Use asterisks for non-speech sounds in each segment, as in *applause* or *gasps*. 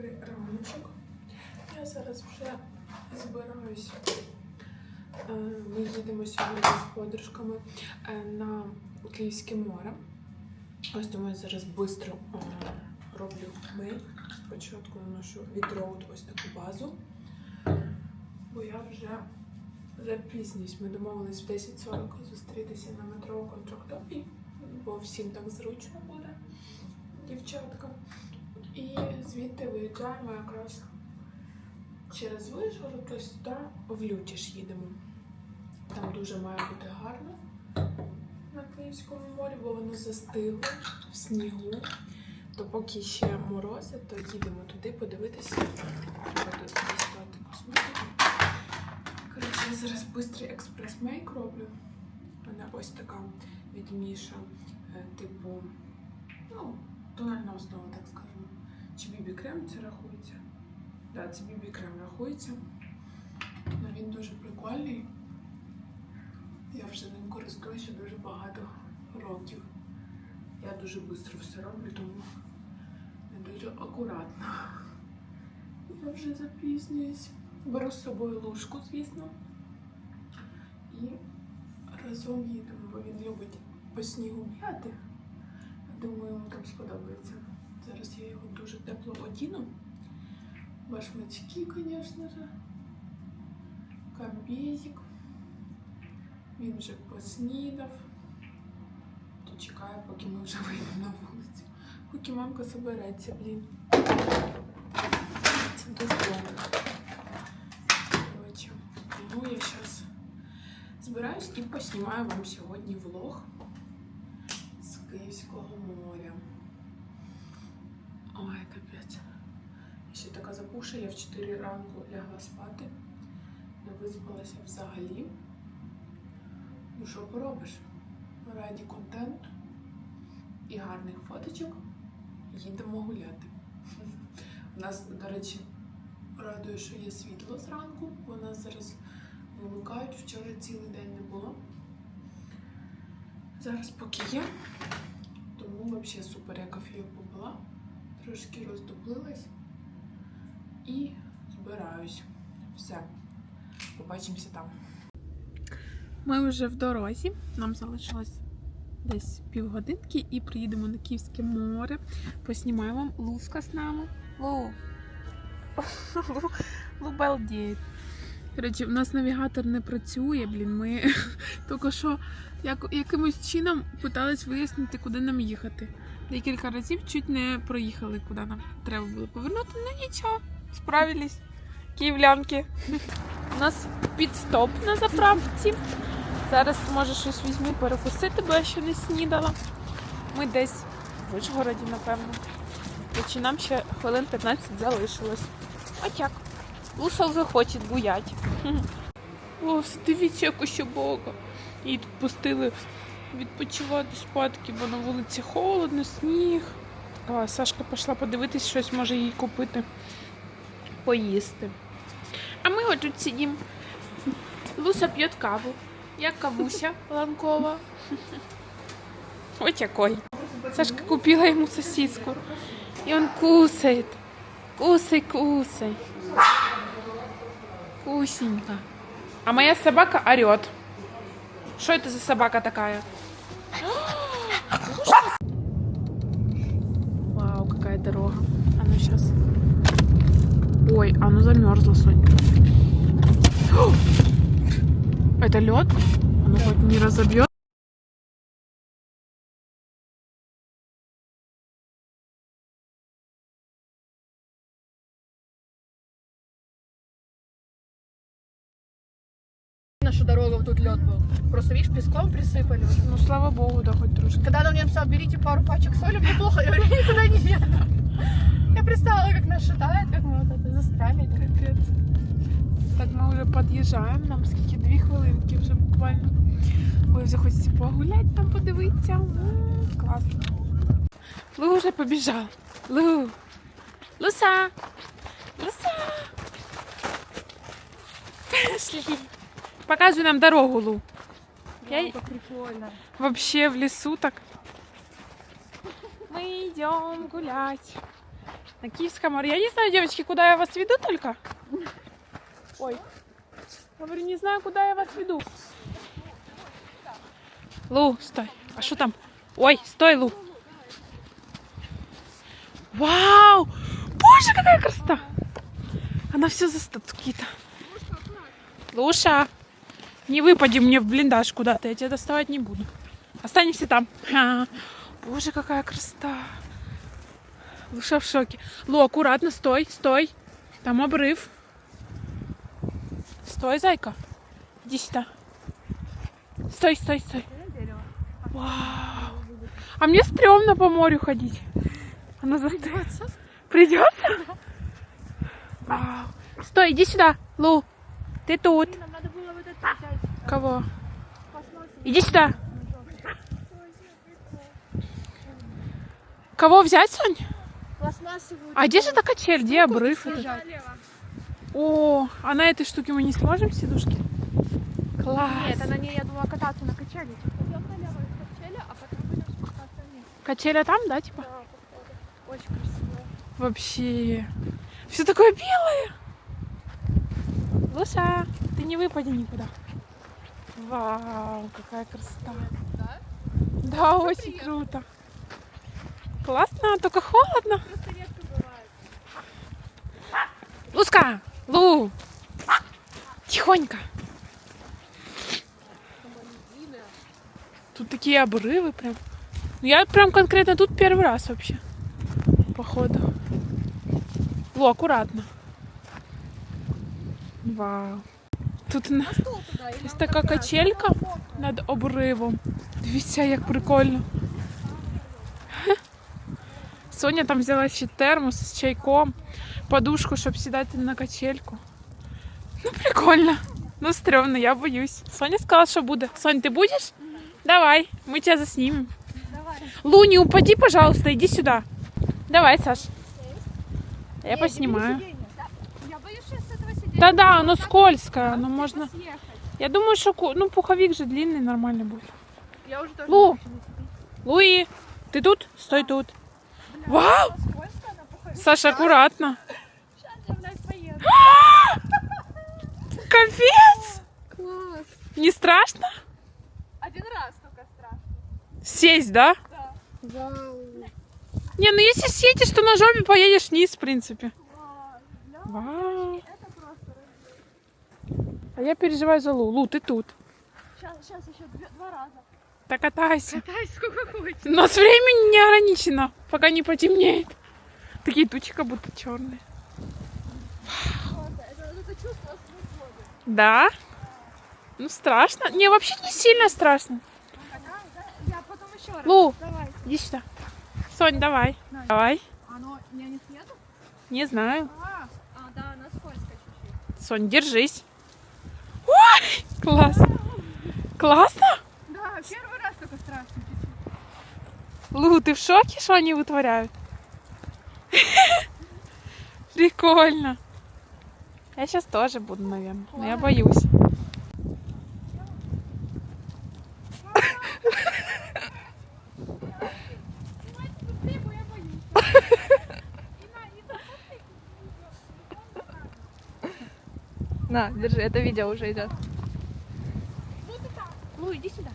Добрий раночок. Я зараз вже збираюсь. Е, Ми їдемо сьогодні з подружками е, на Київське море. Ось тому я зараз швидко роблю мейк. Спочатку наношу від Road ось таку базу. Бо я вже запізнююсь. Ми домовились в 10.40 зустрітися на метро контрактовій, бо всім так зручно буде, дівчаткам. І звідти виїжджаємо якраз через Вишгород, ось туди в Лютіж їдемо. Там дуже має бути гарно на Київському морі, бо воно застигло в снігу. То поки ще морози, то їдемо туди подивитися. Коротше, я зараз швидкий експрес-мейк роблю. Мене ось така від Міша, е, типу, ну, тональна основа, так скажемо. Чи бібі крем це рахується? Так, да, це бібі крем рахується. Ну, він дуже прикольний. Я вже ним користуюся дуже багато років. Я дуже швидко все роблю, тому не дуже акуратно. Я вже запізнююсь. Беру з собою ложку, звісно. І разом їдемо, бо він любить по снігу бігати. Думаю, йому там сподобається. Зараз я його дуже тепло одіну. Башмачки, звісно ж. Комбезик. Він вже поснідав. То чекає, поки ми вже вийдемо на вулицю. Поки мамка собереться, блін. Це довго. Коротше, тому я зараз збираюсь і поснімаю вам сьогодні влог з Київського моря. Ой, капець. Ще така запуша, я в 4 ранку лягла спати. Не виспалася взагалі. Ну що поробиш? Раді контенту і гарних фоточок їдемо гуляти. У нас, до речі, радує, що є світло зранку, бо нас зараз вимикають. Вчора цілий день не було. Зараз поки є, тому взагалі супер, я кофію попила, трошки роздуплилась і збираюсь. Все, побачимося там. Ми вже в дорозі, нам залишилось десь півгодинки і приїдемо на Київське море. Поснімаємо вам Луска з нами. Лу. *laughs* Лу, Лу балдіє. У нас навігатор не працює, блін. Ми *laughs* тільки що як, якимось чином питались вияснити, куди нам їхати. Декілька разів чуть не проїхали, куди нам треба було повернути. Ну нічого, справились. Київлянки. У нас підстоп на заправці. Зараз може щось візьму перекусити, бо я ще не снідала. Ми десь в Вишгороді, напевно. Чи нам ще хвилин 15 залишилось. От як. Луса вже буять. О, дивіться, ще бога. Її тут пустили відпочивати спадки, бо на вулиці холодно, сніг. А, Сашка пішла подивитись, щось може їй купити, поїсти. А ми отут сидимо. Луса п'є каву. Я кавуся ланкова. Ось якой. Сашка купила ему сосиску. И он кусает. Кусай, кусай. Кусенька. А моя собака орет. Что это за собака такая? Сейчас. Ой, оно замерзло, Сонь. *gasps* Это лед? Оно хоть не разобьет? Нашу дорогу тут лед был. Просто видишь, песком присыпали. Ну, слава богу, да, хоть трошки. Когда он мне написал, берите пару пачек соли, мне плохо, я говорю, никуда не еду. Я представила, как нас шатает, как мы вот это застряли. Капець. Так, ми вже під'їжджаємо, нам скільки дві хвилинки вже буквально. Ой, вже хочеться погуляти там, подивитися. М, Класно. Лу вже побіжав. Лу. Луса. Луса. Пошли. Показуй нам дорогу, Лу. Я- Это прикольно. Вообще в лесу так. Мы идем гулять. На Киевском море. Я не знаю, девочки, куда я вас веду только. Ой. Говорю, не знаю, куда я вас веду. Лу, стой. А что там? Ой, стой, Лу. Вау! Боже, какая красота! Она все за статуки-то. Луша, не выпади мне в блиндаж куда-то, я тебя доставать не буду. Останемся там. Боже, какая красота. Луша в шоке. Лу, аккуратно, стой, стой. Там обрыв. Стой, зайка. Иди сюда. Стой, стой, стой. Вау. А мне стрёмно по морю ходить. Она застыла. Придется? Вау. Стой, иди сюда, Лу. Ты тут. Нам надо было вот это взять. Кого? Иди сюда. Кого взять, Сонь? А где же эта качель? Где обрыв? О, а на этой штуке мы не сможем сидушки? Класс. Нет, она не, я думала кататься на качели. Пойдем налево из качели, а потом будем спускаться вниз. Качеля там, да, типа? Да. Очень красиво. Вообще. Все такое белое. Луша, ты не выпади никуда. Вау, какая красота. Да? Да, очень приехали. круто. Классно, только холодно. Просто редко бывает. Луска! Лу! Тихонько. Тут такие обрывы прям. Ну, Я прям конкретно тут первый раз вообще. Походу. Лу, аккуратно. Вау. Тут на... Стул туда. Ось така качелька над обривом. Дивіться, як прикольно. Соня там взяла ще термос з чайком, подушку, щоб сідати на качельку. Ну, прикольно. Ну, стрёмно, я боюсь. Соня сказала, що буде. Сонь, ти будеш? Давай, ми тебе заснімемо. Давай. Лу, не упади, пожалуйста, иди сюда. Давай, Саш. Я поснимаю. Я боюсь, что с этого сиденья Да-да, оно скользкое, но можно... съехать. Я думаю, что ну, пуховик же длинный, нормально будет. Я уже тоже Лу. Луи, ты тут? Стой тут. Вау! Саша, аккуратно. Сейчас я, блядь, поеду. Капец! Класс. Не страшно? Один раз только страшно. Сесть, да? Да. Вау. Не, ну если сидишь, то на жопе поедешь вниз, в принципе. Вау. А я переживаю за Лу. Лу, ты тут. Сейчас, сейчас еще два раза. Так катайся. Катайся сколько хочешь. У нас времени не ограничено, пока не потемнеет. Такие тучи как будто черные. Да? Ну страшно. Не, вообще не сильно страшно. Да, да. Я потом еще раз. Лу, Давай. иди сюда. Сонь, давай. Давай. Давай. Оно, меня не знаю. А, а, да, она скользкая чуть-чуть. Сонь, держись. Ой, класс. Классно? Да, первый Лу, ты в шоке, что они вытворяют? *laughs* Прикольно. Я сейчас тоже буду, наверное. Но я боюсь. *laughs* На, держи, это видео уже идет. Ну, иди сюда.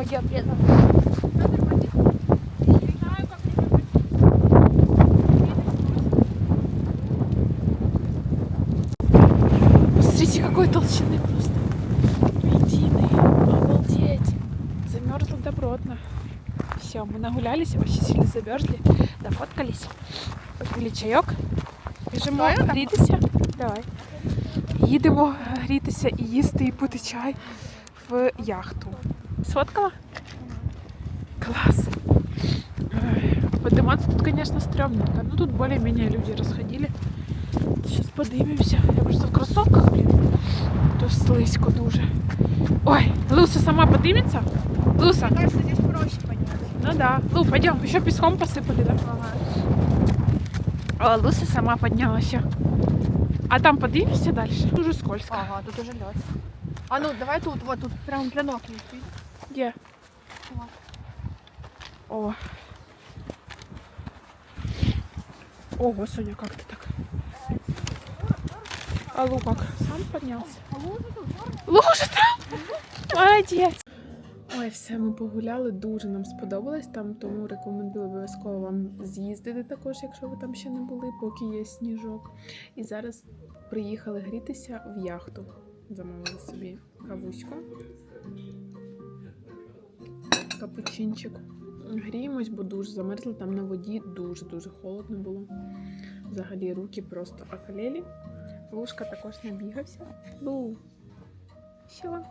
ноги обрезал. Надо рвать. Не знаю, как мне рвать. Смотрите, какой толщины просто. Единый. Обалдеть. Замерзла добротно. Все, мы нагулялись, очень сильно замерзли. Дофоткались. Попили чайок. Біжимо грітися. Давай. Їдемо грітися і їсти і пити чай в яхту. Сфоткала? Класс. Ой, Подниматься тут, конечно, стрёмненько. Ну, тут более-менее люди расходили. Сейчас поднимемся. Я просто в кроссовках, блин. То слизько дуже. Ой, Луса сама поднимется? Луса? Мне кажется, здесь проще подняться. Ну да. Лу, пойдем. Еще песком посыпали, да? Ага. О, Луса сама поднялась. А там поднимемся дальше? Дуже скользко. Ага, тут уже лед. А ну, давай тут, вот тут, прям для ног есть. Вот. О. Ого, Соня, как ты так? А Лу как? Сам поднялся? Лужа там? Молодець! Ой, все, ми погуляли, дуже нам сподобалось там, тому рекомендую обов'язково вам з'їздити також, якщо ви там ще не були, поки є сніжок. І зараз приїхали грітися в яхту. Замовили собі кавуську. Капучинчик. Гріємось, бо дуже замерзли там на воді, дуже-дуже холодно було. Взагалі руки просто околели. Лушка також набігався. Бу. Все.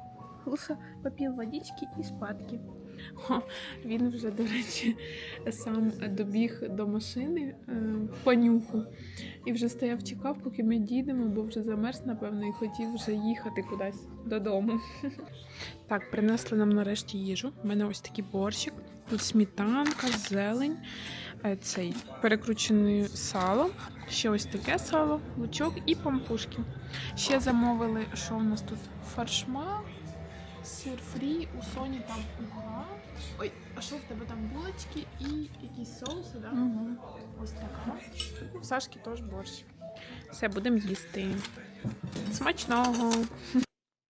Луша попив водички і спадки. О, він вже, до речі, сам добіг до машини е, по і вже стояв, чекав, поки ми дійдемо, бо вже замерз, напевно, і хотів вже їхати кудись додому. *laughs* Так, принесли нам нарешті їжу. У мене ось такий борщик. Тут сметанка, зелень, е, цей перекручене сало, ще ось таке сало, лучок і пампушки. Ще замовили, що у нас тут фаршма, сир фрі, у Соні там угла. Ой, а що в тебе там булочки і якісь соуси, да? Угу. Ось така. У Сашки теж борщ. Все, будемо їсти. Смачного.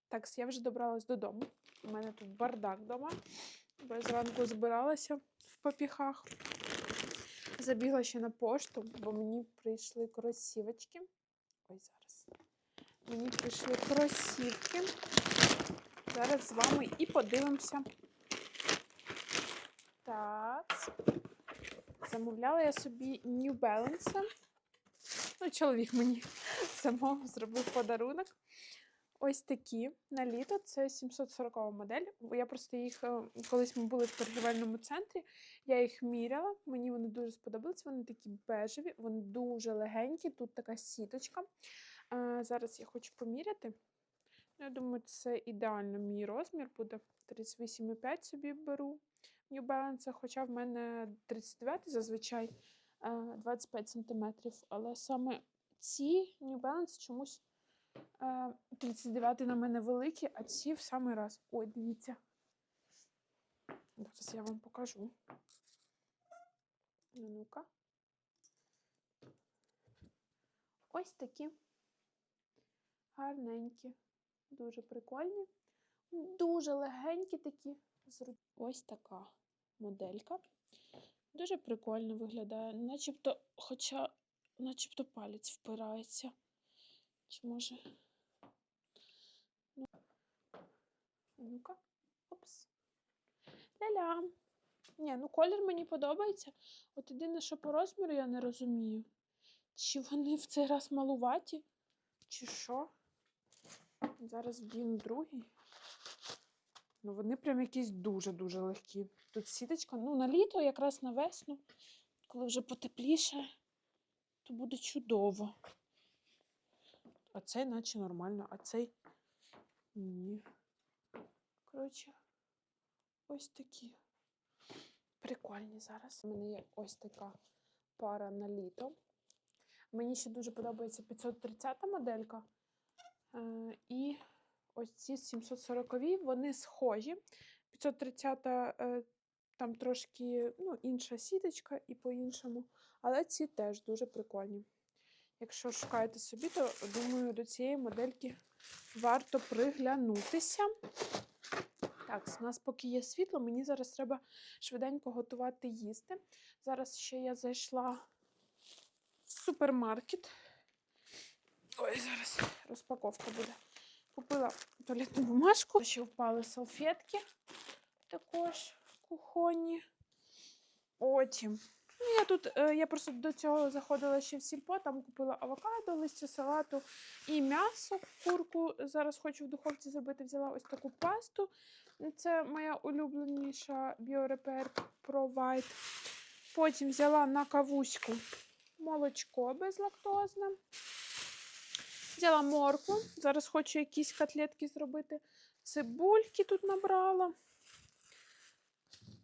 Так, я вже добралась додому. У мене тут бардак вдома. Бо я зранку збиралася в попіхах. Забігла ще на пошту, бо мені прийшли кросівочки. Ой, зараз. Мені прийшли кросівки. Зараз з вами і подивимося. Так. Замовляла я собі New Balance. Ну, чоловік мені *laughs* замовив, зробив подарунок. Ось такі на літо. Це 740 модель. Я просто їх, е, колись ми були в торгівельному центрі, я їх міряла. Мені вони дуже сподобались. Вони такі бежеві, вони дуже легенькі. Тут така сіточка. Е, Зараз я хочу поміряти. Я думаю, це ідеально мій розмір буде. 38,5 собі беру New Balance, хоча в мене 39 зазвичай е, 25 см. Але саме ці New Balance чомусь е, 39 на мене великі, а ці в самий раз. Ой, дивіться. Зараз я вам покажу. Ну, Ну-ка. Ось такі гарненькі, дуже прикольні, дуже легенькі такі. Ось така моделька. Дуже прикольно виглядає, начебто, хоча начебто палець впирається. Чи може. Ну, ну-ка. Опс. Ля-ля. Ні, ну колір мені подобається. От єдине, що по розміру я не розумію. Чи вони в цей раз малуваті, чи що? Зараз вдіну другий. Ну, вони прям якісь дуже-дуже легкі. Тут сіточка, ну, на літо, якраз на весну, коли вже потепліше, то буде чудово. А цей наче нормально, а цей ні. Коротше, ось такі прикольні зараз. У мене є ось така пара на літо. Мені ще дуже подобається 530 моделька. Е, і ось ці 740 вони схожі. 530 е, там трошки ну, інша сіточка і по-іншому. Але ці теж дуже прикольні. Якщо шукаєте собі, то думаю, до цієї модельки варто приглянутися. Так, у нас поки є світло, мені зараз треба швиденько готувати їсти. Зараз ще я зайшла в супермаркет. Ой, зараз розпаковка буде. Купила туалетну бумажку, ще впали салфетки також кухонні. Потім Ну, я тут, е, я просто до цього заходила ще в сільпо, там купила авокадо, листя салату і м'ясо, курку. Зараз хочу в духовці зробити. Взяла ось таку пасту. Це моя улюбленіша біорепер Provide. Потім взяла на кавуську молочко безлактозне. Взяла моркву. Зараз хочу якісь котлетки зробити. Цибульки тут набрала.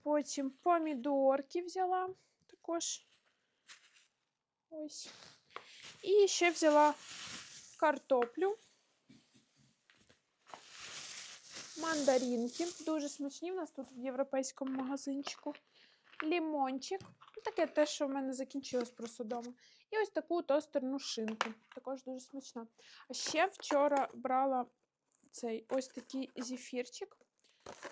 Потім помідорки взяла також. Ось. І ще взяла картоплю. Мандаринки. Дуже смачні в нас тут в європейському магазинчику. Лімончик. Ну, Таке те, що в мене закінчилось просто вдома. І ось таку тостерну шинку. Також дуже смачна. А ще вчора брала цей ось такий зефірчик.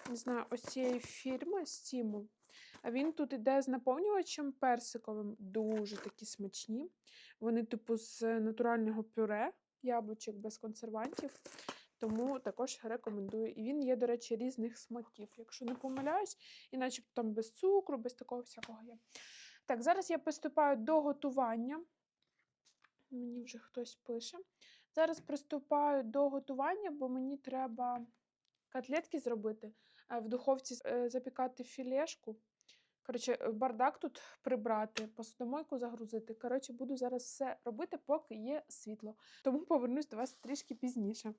Не знаю, ось цієї фірми Стімул. А він тут іде з наповнювачем персиковим. Дуже такі смачні. Вони, типу, з натурального пюре, яблучок без консервантів. Тому також рекомендую. І він є, до речі, різних смаків, якщо не помиляюсь, і начебто там без цукру, без такого всякого є. Так, зараз я приступаю до готування. Мені вже хтось пише. Зараз приступаю до готування, бо мені треба котлетки зробити, е, в духовці е, запікати філешку. Коротше, е, бардак тут прибрати, посудомойку загрузити. Коротше, буду зараз все робити, поки є світло. Тому повернусь до вас трішки пізніше.